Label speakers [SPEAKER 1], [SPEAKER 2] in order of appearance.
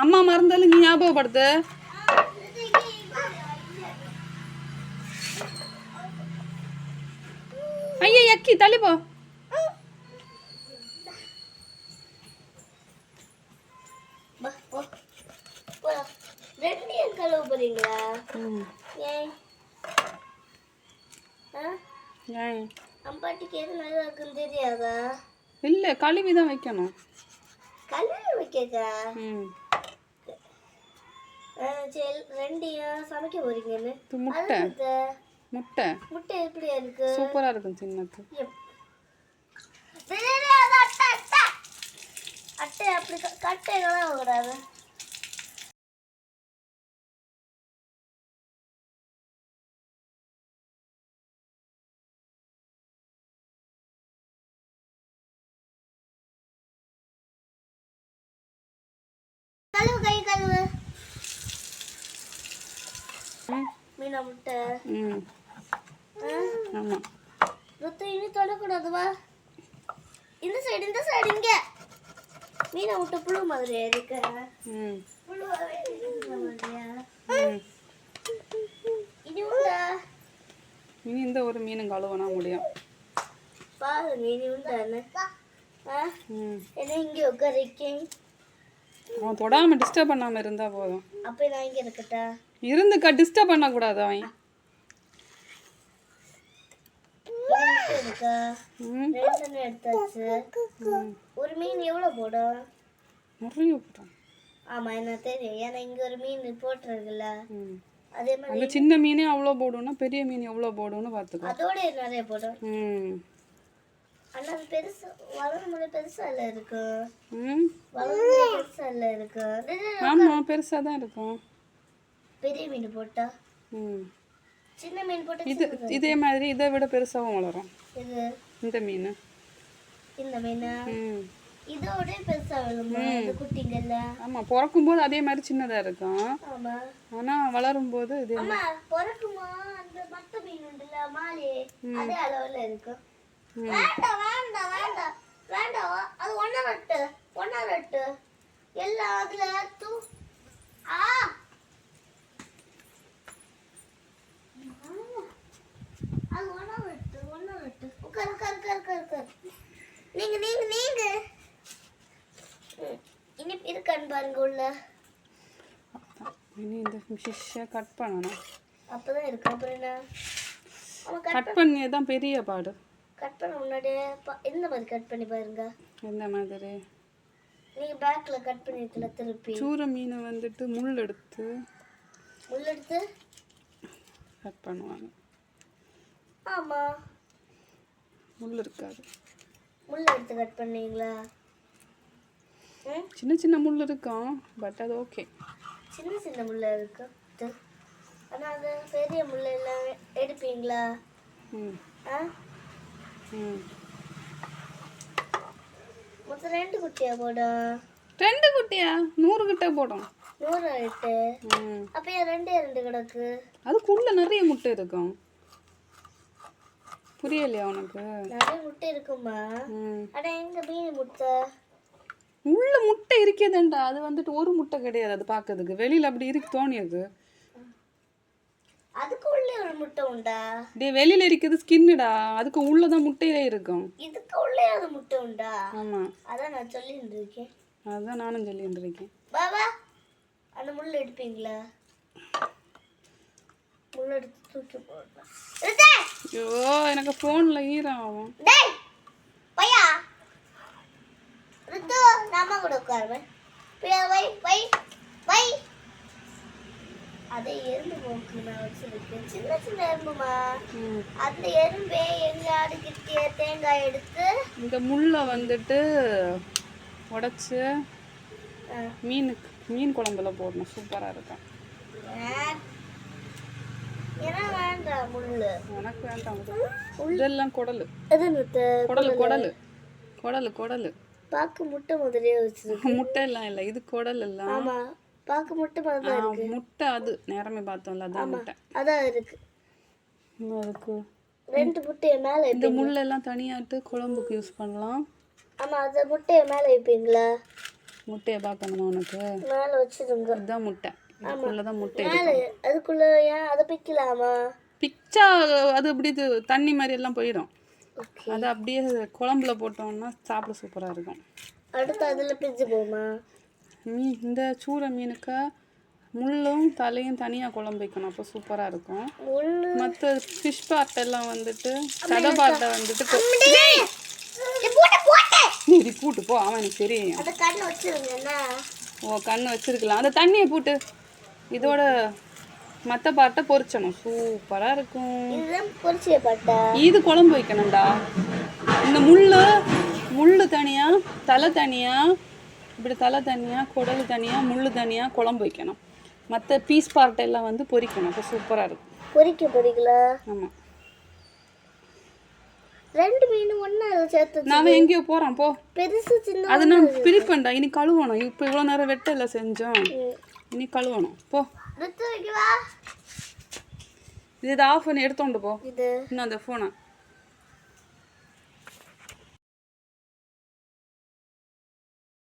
[SPEAKER 1] அம்மா மறந்தாலும் நீ ஞாபகப்படுத்து. ஐயா எக்கி தள்ளி போ.
[SPEAKER 2] பா, போ. போலாம். ரெண்டு ஏன் கழுவ போறீங்களா? ஏன் அம்பாட்டிக்கு எது நல்லா இருக்குன்னு தெரியாதா?
[SPEAKER 1] இல்லை கழுவி தான் வைக்கணும்.
[SPEAKER 2] கல்யாணம் வைக்கக்கா
[SPEAKER 1] ம்.
[SPEAKER 2] ரெண்டையும் சமைக்க போறீங்கன்னு?
[SPEAKER 1] முட்டை.
[SPEAKER 2] அது
[SPEAKER 1] முட்டை.
[SPEAKER 2] முட்டை எப்படியா இருக்கு?
[SPEAKER 1] இருக்கும் சின்னது
[SPEAKER 2] அட்டை அப்படி க- கட்டைகளாம் கூடாது. கழுவு கை கழுவு. மீனா முட்டை?
[SPEAKER 1] ம். ஆமாம்
[SPEAKER 2] ருத்து இனி தொடக்கூடாது வா. இந்த சைடு இந்த சைடு இங்க. மீனை விட்டு புழு மாதிரியா இருக்க?
[SPEAKER 1] ம்.
[SPEAKER 2] புழுவாவே மாதிரியா? இது உண்டா?
[SPEAKER 1] இனி இந்த ஒரு மீனும் கழுவனா முடியும்.
[SPEAKER 2] பாருங்க இனி உண்டான்னு ஆ?
[SPEAKER 1] ம்.
[SPEAKER 2] என்ன இங்க உட்காரிக்கேன்
[SPEAKER 1] அவன் தொடாமல் டிஸ்டர்ப் பண்ணாமல் இருந்தால் போதும்.
[SPEAKER 2] அப்ப நான் இங்க இருக்கட்டா?
[SPEAKER 1] இருந்துக்கா டிஸ்டர்ப் பண்ணக்கூடாது அவன்.
[SPEAKER 2] ஒரு மீன் எவ்வளவு போடும்?
[SPEAKER 1] நிறைய போட்டான்
[SPEAKER 2] ஆமா என்ன தெரியும். ஏன்னா இங்க ஒரு மீன் போட்டுருக்குல்ல அதே மாதிரி
[SPEAKER 1] அந்த சின்ன மீனே அவ்வளோ போடும்னா பெரிய மீன் எவ்வளோ போடும்னு பார்த்துக்கோ.
[SPEAKER 2] அதோட நிறைய போடும்.
[SPEAKER 1] ம்.
[SPEAKER 2] ஆனா அது பெருசு வளரும் முறை பெருசா இல்ல இருக்கு
[SPEAKER 1] ம்.
[SPEAKER 2] வளரும் முறை பெருசா இல்ல இருக்கு டேய், டேய்,
[SPEAKER 1] ஆமாம் பெருசாக தான் இருக்கும்.
[SPEAKER 2] பெரிய மீன் போட்டா?
[SPEAKER 1] ம்.
[SPEAKER 2] சின்ன மீன் போட்டா
[SPEAKER 1] இது இதே மாதிரி இதை விட பெருசாகவும் வளரும்.
[SPEAKER 2] இது
[SPEAKER 1] இந்த மீன்.
[SPEAKER 2] இந்த மீனா?
[SPEAKER 1] ம்.
[SPEAKER 2] இதோட பெருசா விழுமா இந்த குட்டிங்கல்ல
[SPEAKER 1] ஆமாம் பிறக்கும்போது அதே மாதிரி சின்னதாக இருக்கும்.
[SPEAKER 2] ஆமா.
[SPEAKER 1] ஆனால் வளரும்போது இது
[SPEAKER 2] அம்மா பிறக்குமா? அந்த மத்த மீன் உண்டுல மாலி. அதே அளவுல இருக்கும். வேண்டாம் வேண்டாம் வேண்டாம் வேண்டாம் அது ஒன்னா ரெட்டு ஒன்னா ரெட்டு எல்லாம் அதுல தூ ஆ அது ஒன்னா ரெட்டு ஒன்னா ரெட்டு உட்கார் உட்கார் உட்கார் நீங்க நீங்க நீங்க. ம், இனி இருக்கான்னு பாருங்க உள்ள.
[SPEAKER 1] இனி இந்த ஃபிஷ்ஷை கட் பண்ணணும்.
[SPEAKER 2] அப்பதான் இருக்கு அப்புறம் என்ன? கட்
[SPEAKER 1] கட் பண்ணி தான் பெரிய பாடு.
[SPEAKER 2] கட் பண்ண முன்னாடியே பா- இந்த மாதிரி கட் பண்ணி பாருங்க.
[SPEAKER 1] எந்த மாதிரி?
[SPEAKER 2] நீங்க பேக்ல கட் பண்ணிருக்கல திருப்பி.
[SPEAKER 1] சூர மீனை வந்துட்டு முள் எடுத்து
[SPEAKER 2] உள்ள எடுத்து?
[SPEAKER 1] கட் பண்ணுவாங்க.
[SPEAKER 2] ஆமா.
[SPEAKER 1] முள் இருக்காது
[SPEAKER 2] முள்ள எடுத்து கட் பண்ணீங்களா
[SPEAKER 1] சின்ன சின்ன முள் இருக்கும் பட் அது ஓகே
[SPEAKER 2] சின்ன சின்ன முள்ள இருக்கு. இது. ஆனா அது பெரிய முள்ள எல்லாம் எடுப்பீங்களா?
[SPEAKER 1] ம்.
[SPEAKER 2] ஆ?
[SPEAKER 1] ம்.
[SPEAKER 2] மொத்தம் ரெண்டு குட்டியா போடும்
[SPEAKER 1] ரெண்டு குட்டியா? நூறு கிட்ட போடும்.
[SPEAKER 2] நூறு
[SPEAKER 1] ம்.
[SPEAKER 2] அப்ப ரெண்டே ரெண்டு கிடக்கு?
[SPEAKER 1] அதுக்குள்ள நிறைய முட்டை இருக்கும். புரியலையா உனக்கு?
[SPEAKER 2] நிறைய முட்டை இருக்குமா ஆனா எங்க மீன் முட்டை?
[SPEAKER 1] உள்ள முட்டை இருக்கேதேண்டா. அது வந்துட்டு ஒரு முட்டை கிடையாது அது பார்க்கறதுக்கு வெளியில அப்படி இருக்கு தோணியது
[SPEAKER 2] அதுக்கு உள்ளே ஒரு முட்டை உண்டா?
[SPEAKER 1] டே வெளியில இருக்குது ஸ்கின்னுடா. அதுக்கு உள்ளதான் முட்டையிலே இருக்கும்.
[SPEAKER 2] இதுக்கு உள்ளே ஒரு முட்டை உண்டா?
[SPEAKER 1] ஆமா.
[SPEAKER 2] அதான் நான் சொல்லிட்டு இருக்கேன்
[SPEAKER 1] அதுதான் நானும் சொல்லிட்டு இருக்கேன்
[SPEAKER 2] பாபா அந்த முள் எடுப்பீங்களா? முள் எடுத்து தூக்கி ரித்தே!
[SPEAKER 1] ஐயோ எனக்கு ஃபோன்ல ஈரம் ஆகும்.
[SPEAKER 2] டேய் பையா. ரித்து நாம கூட உட்காருவேன் வை வை வை. அதை எறும்பு போக்கு நான் வச்சிருக்கேன். சின்ன சின்ன எறும்புமா
[SPEAKER 1] ம்.
[SPEAKER 2] அந்த எறும்பே எங்க ஆடுகிட்டே தேங்காய் எடுத்து
[SPEAKER 1] இந்த முள்ளை வந்துட்டு உடைச்சு மீனுக்கு மீன் குழம்புல போடணும். சூப்பரா இருக்கும்
[SPEAKER 2] ஆ. ஏன்னா வேண்டாம் முள்ளு
[SPEAKER 1] எனக்கு வேண்டாம் இது. இதெல்லாம் குடலு. குடலு குடலு. குடலு. குடலு
[SPEAKER 2] பாக்கு முட்டை மாதிரியே வச்சிருக்கு.
[SPEAKER 1] முட்டை எல்லாம் இல்லை இது குடல் எல்லாம்
[SPEAKER 2] ஆமா பாக்கு முட்டை மாதிரி
[SPEAKER 1] முட்டை அது நேரமே பார்த்தோம்ல அதான் முட்டை.
[SPEAKER 2] அதான் இருக்கு. ரெண்டு முட்டைய மேல
[SPEAKER 1] இந்த முள்ளெல்லாம் தனியாட்டு குழம்புக்கு யூஸ் பண்ணலாம்.
[SPEAKER 2] ஆமா அந்த முட்டைய மேல வைப்பீங்களா?
[SPEAKER 1] முட்டையை பார்க்கணுமா உனக்கு?
[SPEAKER 2] மேலே வச்சிருங்க.
[SPEAKER 1] இதுதான் முட்டை. இதுக்குள்ளே தான் முட்டை
[SPEAKER 2] அதுக்குள்ள ஏன் அதை பிக்கலாமா?
[SPEAKER 1] பிச்சா அது அப்படி இது தண்ணி மாதிரி எல்லாம் போயிடும். அது அப்படியே குழம்புல போட்டோம்னா சாப்பிட சூப்பராக இருக்கும்.
[SPEAKER 2] அடுத்து அதில் பிரிச்சு போமா
[SPEAKER 1] மீன் இந்த சூரை மீனுக்கு முள்ளும் தலையும் தனியாக குழம்பு வைக்கணும். அப்போ சூப்பராக இருக்கும். மற்ற ஃபிஷ் பார்ட் எல்லாம் வந்துட்டு கதை பார்ட்டை வந்துட்டு நீ இப்படி பூட்டு போ. அவன் எனக்கு தெரியும். ஓ கண்ணு வச்சிருக்கலாம். அந்த தண்ணியை பூட்டு. இதோட மற்ற பார்ட்டை பொரிச்சணும் சூப்பராக இருக்கும்.
[SPEAKER 2] பட்டா?
[SPEAKER 1] இது குழம்பு வைக்கணும்டா. இந்த முள்ளு முள்ளு தனியாக தலை தனியாக இப்படி தலை தனியாக குடல் தனியாக முள்ளு தனியாக குழம்பு வைக்கணும். மற்ற பீஸ் பார்ட் எல்லாம் வந்து பொரிக்கணும் அப்போ சூப்பராக இருக்கும்.
[SPEAKER 2] பொரிக்க பொரிக்கல
[SPEAKER 1] ஆமாம்
[SPEAKER 2] ரெண்டு மீன் ஒண்ணா சேர்த்து
[SPEAKER 1] நான் எங்கேயோ போகிறேன் போ.
[SPEAKER 2] பெருசு சின்ன
[SPEAKER 1] அது நான் பிரிப்பேன்டா. இனி கழுவணும். இப்போ இவ்வளோ நேரம் வெட்டல செஞ்சோம். இனி கழுவணும் போ
[SPEAKER 2] எடுத்து வைக்கவா
[SPEAKER 1] இது இதை ஆஃப் பண்ணி